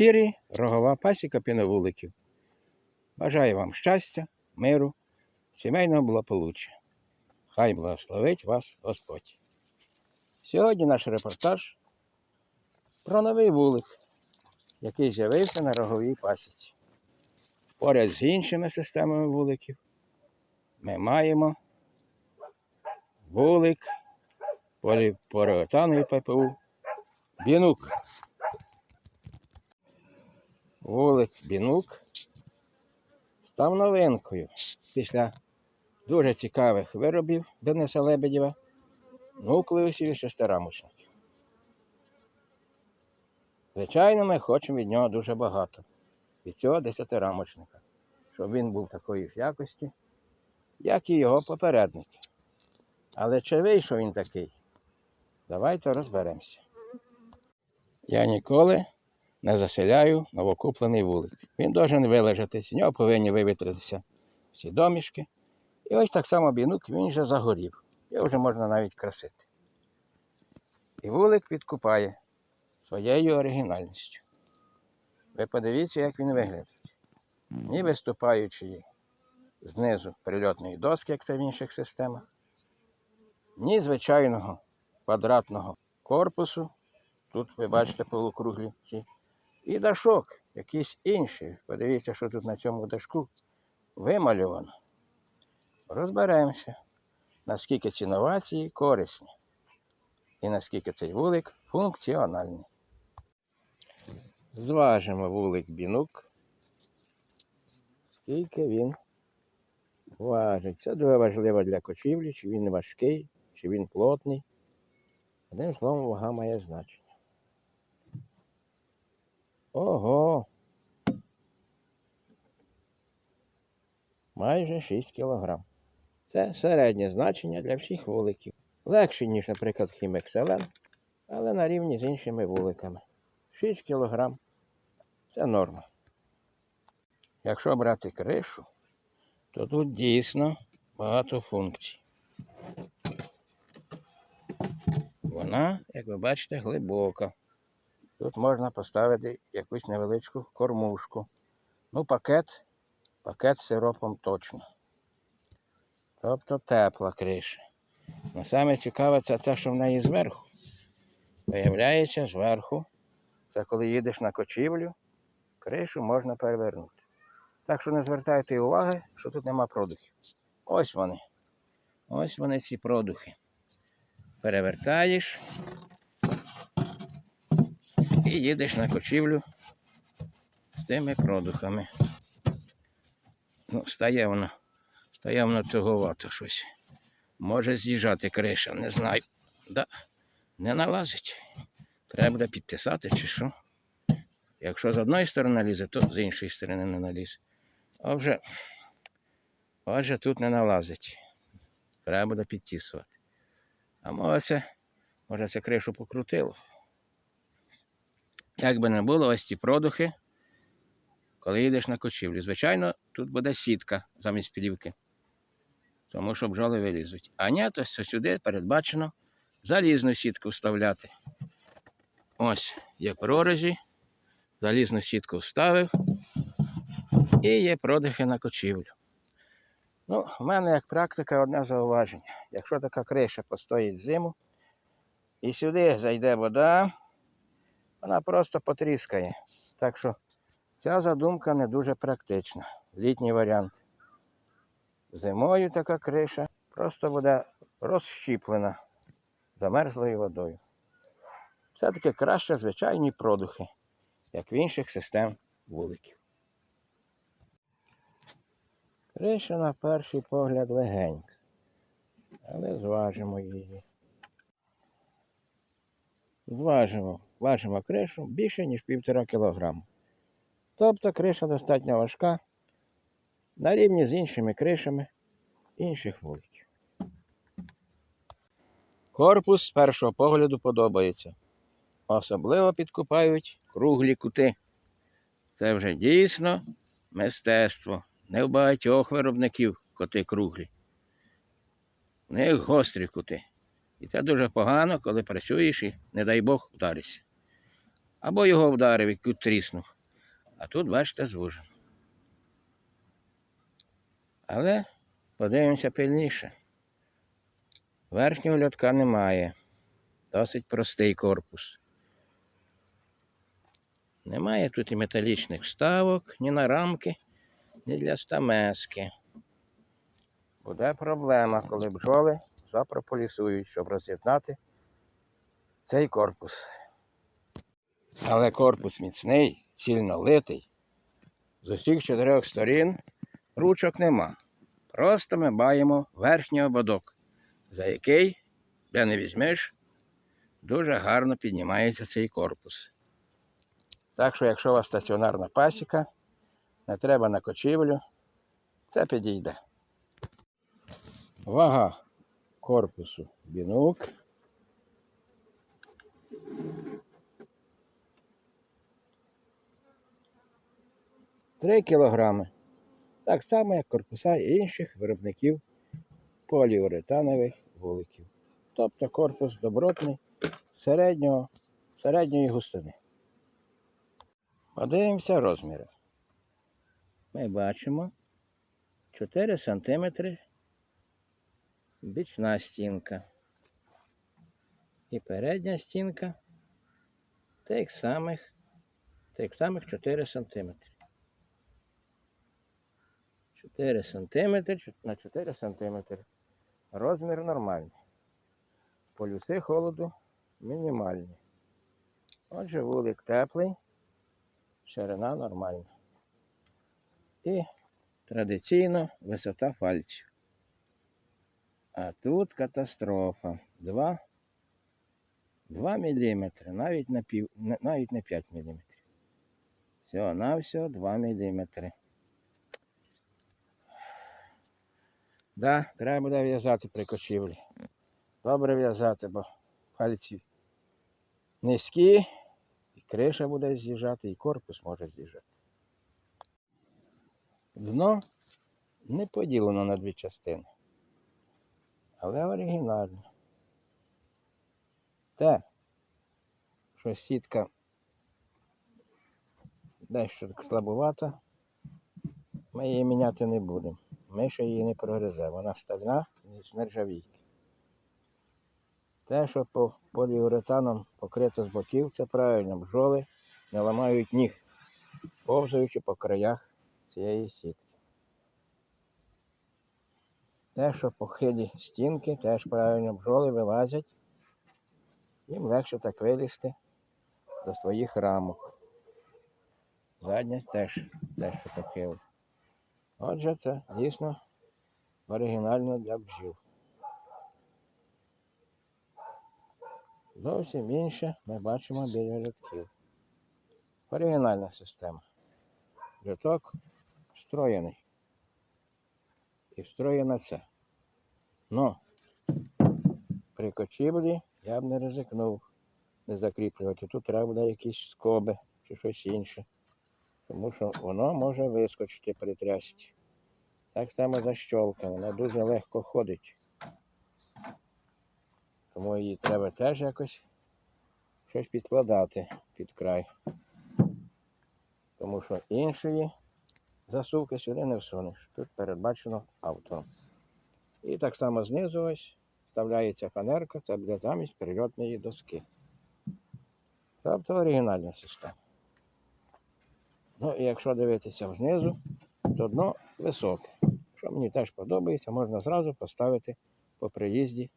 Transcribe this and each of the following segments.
Ефірі Рогова пасіка піновуликів. Бажаю вам щастя, миру, сімейного благополуччя. Хай благословить вас Господь. Сьогодні наш репортаж про новий вулик, який з'явився на роговій пасіці. Поряд з іншими системами вуликів ми маємо вулик поліпоротановий ППУ Бінук. Вулик Бінук став новинкою після дуже цікавих виробів Дениса Лебедєва, нуклеусів і шестирамочників. Звичайно, ми хочемо від нього дуже багато, від цього десятирамочника, щоб він був такої ж якості, як і його попередники. Але чи вийшов він такий? Давайте розберемося. Я ніколи не заселяю новокуплений вулик. Він должен вилежатись, в нього повинні вивітритися всі домішки. І ось так само бінук він вже загорів. Його вже можна навіть красити. І вулик підкупає своєю оригінальністю. Ви подивіться, як він виглядить. Ні виступаючи знизу прильотної доски, як це в інших системах, ні звичайного квадратного корпусу. Тут ви бачите полукруглі ці. І дашок, якийсь інший. Подивіться, що тут на цьому дашку вимальовано. Розберемося, наскільки ці новації корисні і наскільки цей вулик функціональний. Зважимо вулик бінук. Скільки він важить. Це дуже важливо для кочівлі, чи він важкий, чи він плотний. Одним словом, вага має значення. Ого. Майже 6 кг. Це середнє значення для всіх вуликів. Легше, ніж, наприклад, хімекселен, але на рівні з іншими вуликами. 6 кг це норма. Якщо брати кришу, то тут дійсно багато функцій. Вона, як ви бачите, глибока. Тут можна поставити якусь невеличку кормушку. Ну, пакет, пакет з сиропом точно. Тобто тепла криша. Но саме цікаве це те, що в неї зверху. Виявляється, зверху, це коли їдеш на кочівлю, кришу можна перевернути. Так що не звертайте уваги, що тут нема продухів. Ось вони. Ось вони ці продухи. Перевертаєш і їдеш на кочівлю з тими продухами. Ну, стає воно, стає воно цуговато щось. Може з'їжджати криша, не знаю. Да, не налазить. Треба буде підтисати чи що. Якщо з одної сторони лізе, то з іншої сторони не налізе. А отже, тут не налазить. Треба буде підтісувати. А може це, може це кришу покрутило. Як би не було, ось ці продухи, коли їдеш на кочівлю. Звичайно, тут буде сітка замість плівки. Тому що бджоли вилізуть. А ні, то сюди передбачено залізну сітку вставляти. Ось є прорізі, залізну сітку вставив і є продихи на кочівлю. Ну, в мене як практика одне зауваження. Якщо така криша постоїть зиму і сюди зайде вода, вона просто потріскає. Так що ця задумка не дуже практична. Літній варіант. Зимою така криша просто буде розщіплена замерзлою водою. Все-таки краще звичайні продухи, як в інших систем вуликів. Криша на перший погляд легенька, але зважимо її. Зважимо, важимо кришу більше, ніж півтора кілограма. Тобто криша достатньо важка на рівні з іншими кришами інших вуликів. Корпус з першого погляду подобається. Особливо підкупають круглі кути. Це вже дійсно мистецтво. Не в багатьох виробників коти круглі. У них гострі кути. І це дуже погано, коли працюєш і, не дай Бог, вдаришся. Або його вдарив і кут тріснув. А тут, бачите, звужено. Але подивимося пильніше. Верхнього льотка немає. Досить простий корпус. Немає тут і металічних вставок, ні на рамки, ні для стамески. Буде проблема, коли бджоли запрополісують, щоб роз'єднати цей корпус. Але корпус міцний, цільно литий. З усіх чотирьох сторін ручок нема. Просто ми маємо верхній ободок, за який, де не візьмеш, дуже гарно піднімається цей корпус. Так що, якщо у вас стаціонарна пасіка, не треба на кочівлю, це підійде. Вага корпусу бінук. Три кілограми. Так само, як корпуса інших виробників поліуретанових вуликів. Тобто корпус добротний середнього, середньої густини. Подивимося розміри. Ми бачимо 4 см бічна стінка. І передня стінка тих самих, тих самих 4 см. 4 см на 4 см. Розмір нормальний. Полюси холоду мінімальні. Отже, вулик теплий, ширина нормальна. І традиційно висота пальців. А тут катастрофа. 2, 2 мм, навіть на на- навіть не 5 мм. Всього на всього 2 мм. Да, треба буде в'язати при кочівлі. Добре в'язати, бо пальці низькі, і криша буде з'їжджати, і корпус може з'їжджати. Дно не поділено на дві частини, але оригінально. Те, що сітка дещо так слабувата, ми її міняти не будемо. Ми ще її не прогриземо. Вона стальна з нержавійки. Те, що по поліуретаном покрито з боків, це правильно. Бджоли не ламають ніг, повзаючи по краях цієї сітки. Те, що по хилі стінки, теж правильно бджоли вилазять. Їм легше так вилізти до своїх рамок. Задня теж, теж що похило. Отже, це дійсно оригінально для бджіл. Зовсім інше ми бачимо біля рядків. Оригінальна система. Рядок встроєний. І встроєна це. Но при кочівлі я б не ризикнув не закріплювати. Тут треба буде якісь скоби чи щось інше. Тому що воно може вискочити при трясті. Так само защолка, вона дуже легко ходить. Тому її треба теж якось щось підкладати під край. Тому що іншої засувки сюди не всунеш. Тут передбачено авто. І так само знизу ось вставляється фанерка, це буде замість прильотної доски. Тобто оригінальна система. Ну і якщо дивитися знизу, то дно високе. Що мені теж подобається, можна зразу поставити по приїзді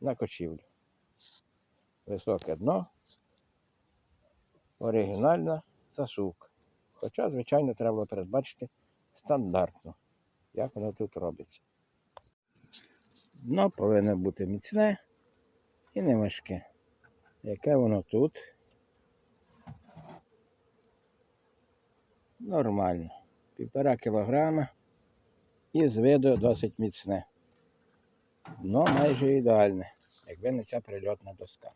на кочівлю. Високе дно, оригінальна засувка. Хоча, звичайно, треба передбачити стандартно, як воно тут робиться. Дно повинно бути міцне і не важке. Яке воно тут? Нормально. Півтора кілограма і з виду досить міцне. Дно майже ідеальне, якби не ця прильотна доска.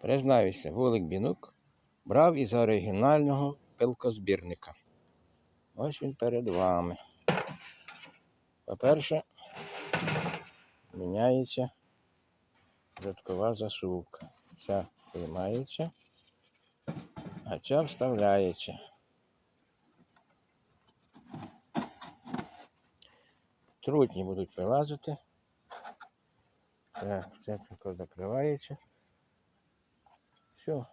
Признаюся, вулик Бінук брав із оригінального пилкозбірника. Ось він перед вами. По-перше, міняється додаткова засувка. Ця приймається А ця вставляється. Трутні будуть вилазити. Так, це тако закривається. Все.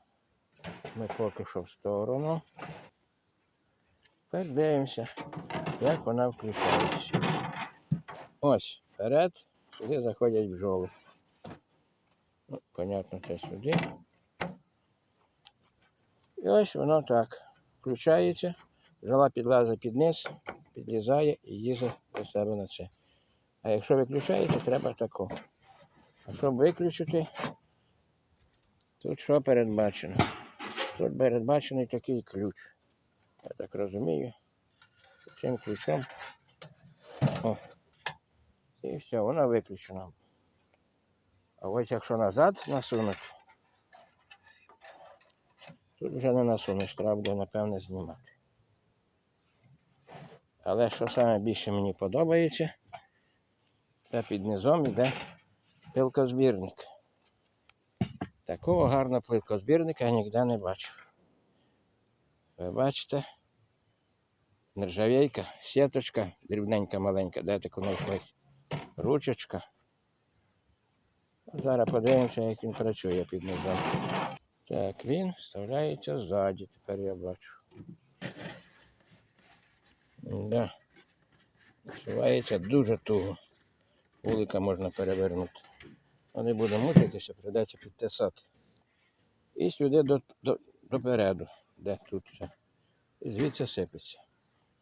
Ми поки що в сторону. Тепер дивимося, як вона включається. Ось, вперед, сюди заходять бджоли. Ну, понятно, це сюди. І ось воно так. Включається, бджола підлазить під низ, підлізає і їздить до себе на це. А якщо виключається, треба тако. А щоб виключити, тут що передбачено? Тут передбачений такий ключ. Я так розумію. Цим ключом. О. І все, вона виключена. А ось якщо назад насунути, тут вже не насунеш, треба буде, напевне, знімати. Але що саме більше мені подобається, це під низом іде пилкозбірник. Такого гарного пилкозбірника я ніде не бачив. Ви бачите? Нержавейка, сіточка, дрібненька маленька, де таку знайшлась? Ручечка. Зараз подивимося, як він працює під низом. Так, він вставляється ззаді, тепер я бачу. Да. Вставляється дуже туго. Вулика можна перевернути. Не буде мучитися, придеться підтисати. І сюди до, до, допереду, де тут все. І звідси сипеться.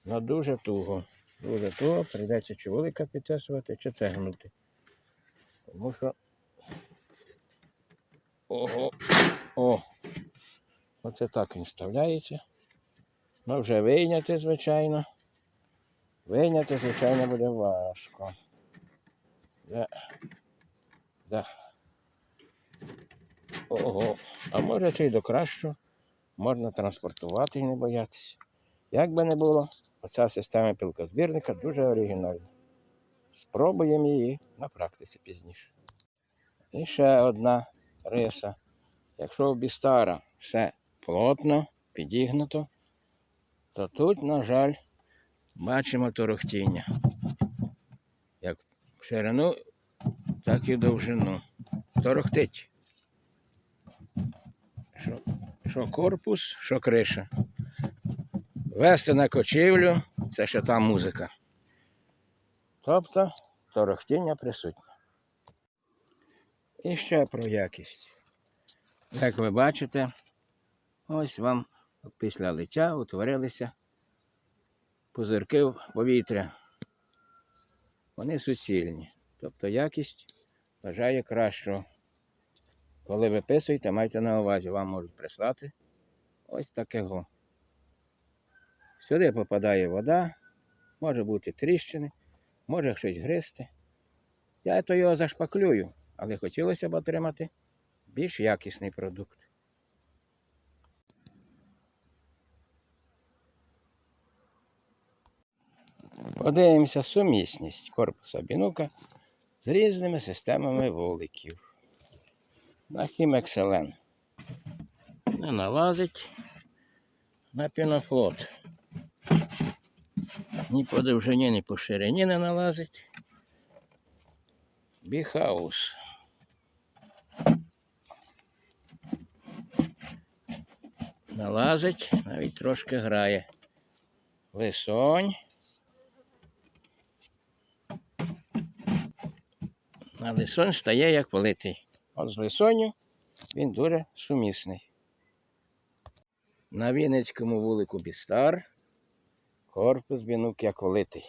Ну дуже туго. Дуже туго, прийдеться чи вулика підтесувати, чи це гнути. Тому що. Ого. О! Оце так він вставляється. Ну вже вийняти, звичайно. Вийняти, звичайно, буде важко. Да. Да. Ого. А може це й до кращого. Можна транспортувати і не боятися. Як би не було, оця система пілкозбірника дуже оригінальна. Спробуємо її на практиці пізніше. І ще одна риса. Якщо в Бістара все плотно, підігнуто, то тут, на жаль, бачимо торохтіння. Як в ширину, так і в довжину. Торохтить. Що, що корпус, що криша. Вести на кочівлю це ще та музика. Тобто торохтіння присутнє. І ще про якість. Як ви бачите, ось вам після лиття утворилися пузирки в повітря. Вони суцільні. Тобто якість бажає кращого. Коли виписуєте, майте на увазі, вам можуть прислати ось такого. Сюди попадає вода, може бути тріщини, може щось гристи. Я то його зашпаклюю, але хотілося б отримати більш якісний продукт. Подивимося сумісність корпуса бінука з різними системами вуликів. На Хімекселен не налазить на пінофлот. Ні по довжині, ні по ширині не налазить. Біхаус. Налазить, навіть трошки грає. Лисонь. А лисонь стає як политий. От з лисоню він дуже сумісний. На Вінницькому вулику Бістар корпус бінук як влитий.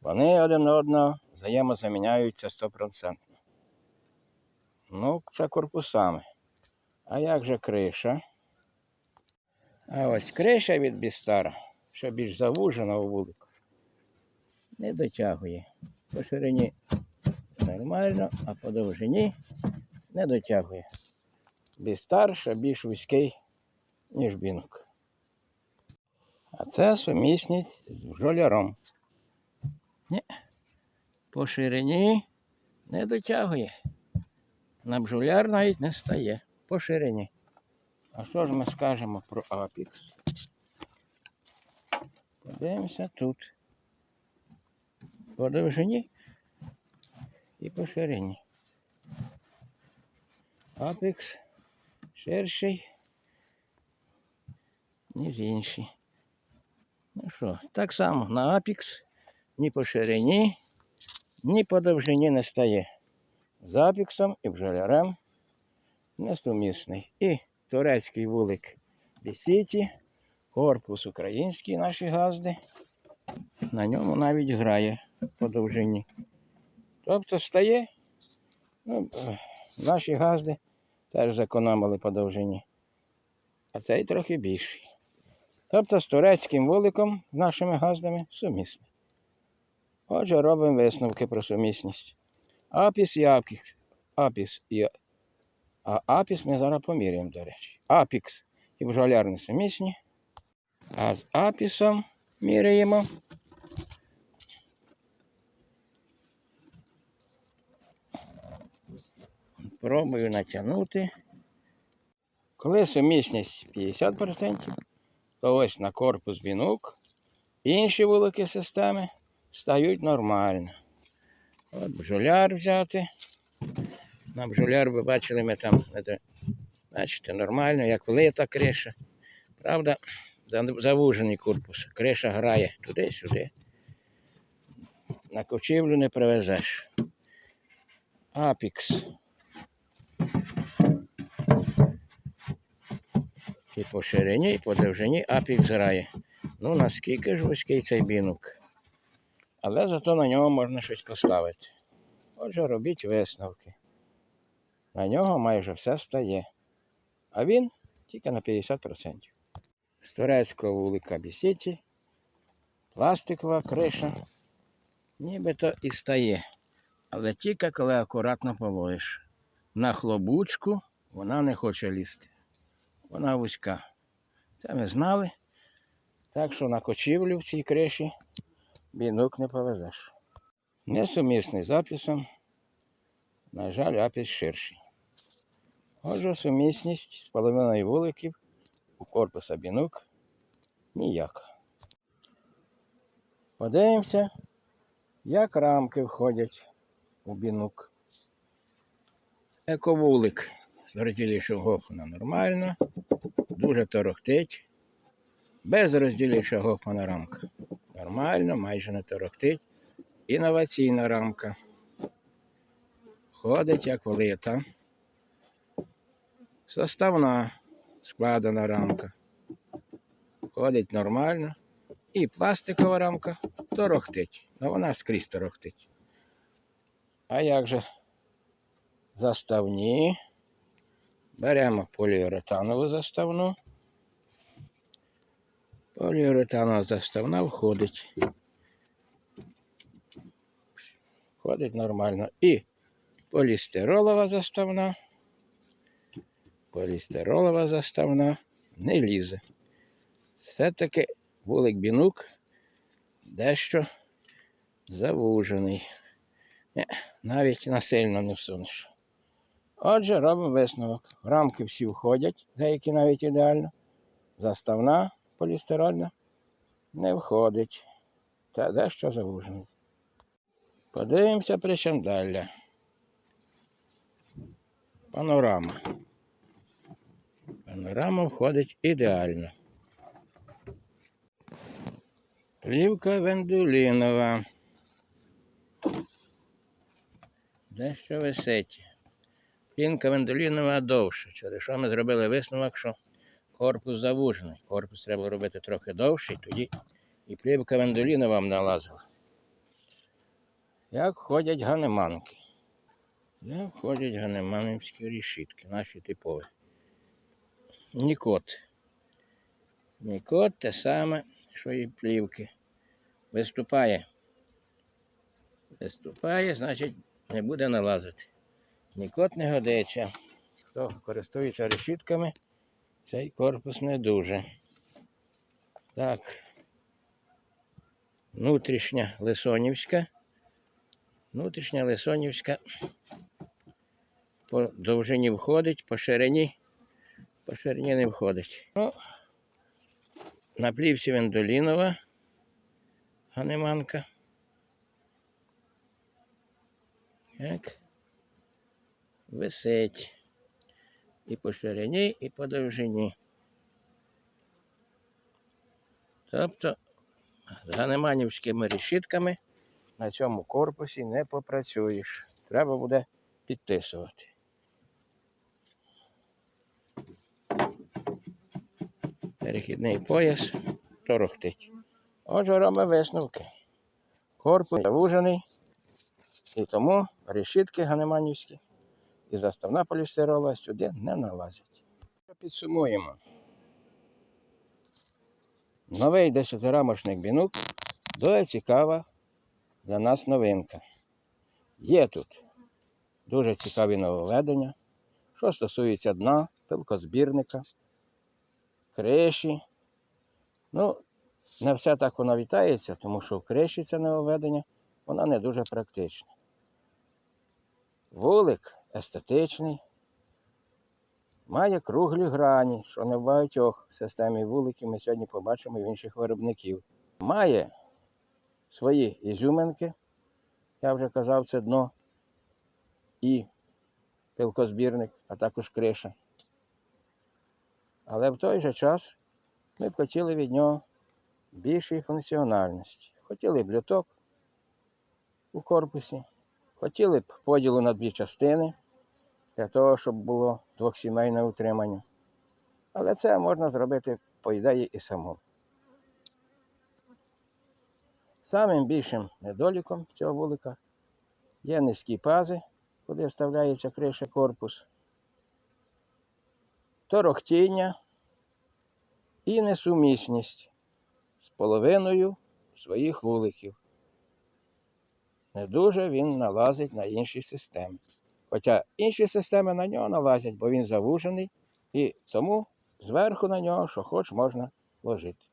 Вони один одного взаємозаміняються стопроцентно. Ну, це корпусами. А як же криша? А ось криша від Бістара, що більш завужена у вулику, не дотягує. По ширині нормально, а по довжині не дотягує. Бістар ще більш вузький, ніж бінок. А це сумісність з бджоляром. Ні, по ширині не дотягує. На бджоляр навіть не стає по ширині. А що ж ми скажемо про апікс? Подивимося тут. По довжині і по ширині. Апекс ширший, ніж інші. Ну що, так само на апікс ні по ширині, ні по довжині не стає. З апіксом і бджолярем несумісний. І турецький вулик Бісіті, корпус український наші газди. На ньому навіть грає по довжині. Тобто стає, ну, наші газди теж зекономили по довжині. А цей трохи більший. Тобто з турецьким вуликом нашими газдами сумісний. Отже, робимо висновки про сумісність. Апіс і апікс. Апіс і а апіс ми зараз поміряємо, до речі. Апікс і бджоляр сумісні. А з апісом міряємо. Пробую натягнути. Коли сумісність 50%, то ось на корпус вінок інші вулики системи стають нормально. От бджоляр взяти. На бджоляр ви бачили, ми там бачите, нормально, як влита криша. Правда, завужений корпус. Криша грає туди-сюди. На кочівлю не привезеш. Апікс. І по ширині, і по довжині апікс грає. Ну, наскільки ж вузький цей бінок. Але зато на нього можна щось поставити. Отже, робіть висновки. На нього майже все стає. А він тільки на 50%. З турецького вулика Бісіті, пластикова криша, нібито і стає. Але тільки коли акуратно полоїш. На хлобучку вона не хоче лізти. Вона вузька. Це ми знали. Так що на кочівлю в цій криші бінок не повезеш. Несумісний з апісом. На жаль, апіс ширший. Отже, сумісність з половиною вуликів у корпуса бінок ніяк. Подивимося, як рамки входять у бінок. Ековулик з розділішого гофмана нормально, дуже торохтить. Без розділішого гофмана рамка. Нормально, майже не торохтить. Інноваційна рамка. Ходить як влита. Составна складена рамка. Ходить нормально. І пластикова рамка торохтить. Ну вона скрізь торохтить. А як же заставні? Беремо поліуретанову заставну. Поліуретанова заставна входить. Входить нормально. І полістиролова заставна. Полістиролова заставна не лізе. Все-таки вулик бінук дещо завужений. Ні, навіть насильно не всунеш. Отже, робимо висновок. Рамки всі входять, деякі навіть ідеально. Заставна полістирольна не входить. Та дещо завужений. Подивимося причандалля. Панорама. Панорама входить ідеально. Плівка вендулінова. Дещо висить. Плінка вендулінова довше. Через що ми зробили висновок, що корпус завужений. Корпус треба робити трохи довший, тоді і плівка вендулінова вам налазила. Як ходять ганеманки? Як ходять ганеманівські рішітки, наші типові. Нікот. Нікот те саме, що і плівки. Виступає. Виступає, значить, не буде налазити. Нікот не годиться. Хто користується решітками, цей корпус не дуже. Так. Внутрішня Лисонівська. Внутрішня Лисонівська по довжині входить, по ширині по ширині не входить. Ну, на плівці вендолінова ганеманка. Так. Висить. І по ширині, і по довжині. Тобто з ганеманівськими решітками на цьому корпусі не попрацюєш. Треба буде підтисувати. Перехідний пояс торохтить. Отже, робимо висновки. Корпус завужений, і тому решітки ганеманівські і заставна полістирола сюди не налазять. Підсумуємо. Новий десятирамочник бінук дуже цікава для нас новинка. Є тут дуже цікаві нововведення, що стосується дна, пилкозбірника, криші. Ну, не все так воно вітається, тому що в криші це нововведення, воно не дуже практичне. Вулик естетичний, має круглі грані, що не в багатьох системі вуликів ми сьогодні побачимо і в інших виробників. Має свої ізюминки, я вже казав, це дно і пилкозбірник, а також криша. Але в той же час ми б хотіли від нього більшої функціональності. Хотіли б люток у корпусі, хотіли б поділу на дві частини для того, щоб було двохсімейне утримання. Але це можна зробити, по ідеї, і самому. Самим більшим недоліком цього вулика є низькі пази, куди вставляється криша корпус, торохтіння і несумісність з половиною своїх вуликів. Не дуже він налазить на інші системи. Хоча інші системи на нього налазять, бо він завужений, і тому зверху на нього, що хоч, можна ложити.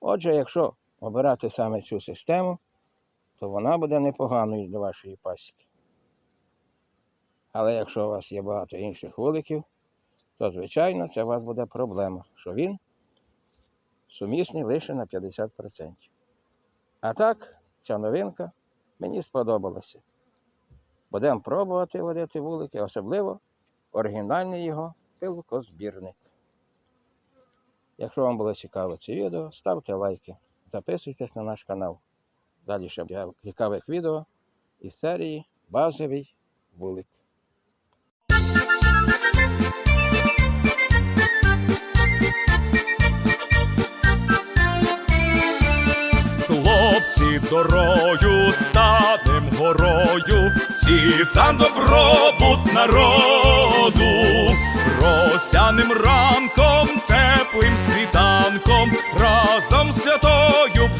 Отже, якщо обирати саме цю систему, то вона буде непоганою для вашої пасіки. Але якщо у вас є багато інших вуликів, то, звичайно, це у вас буде проблема, що він сумісний лише на 50%. А так, ця новинка мені сподобалася. Будемо пробувати водити вулики, особливо оригінальний його пилкозбірник. Якщо вам було цікаво це відео, ставте лайки, записуйтесь на наш канал. Далі ще цікавих відео із серії Базовий вулик. Хлопці дорою станем горою, всі за добробут народу, росяним ранком, теплим світанком, разом святою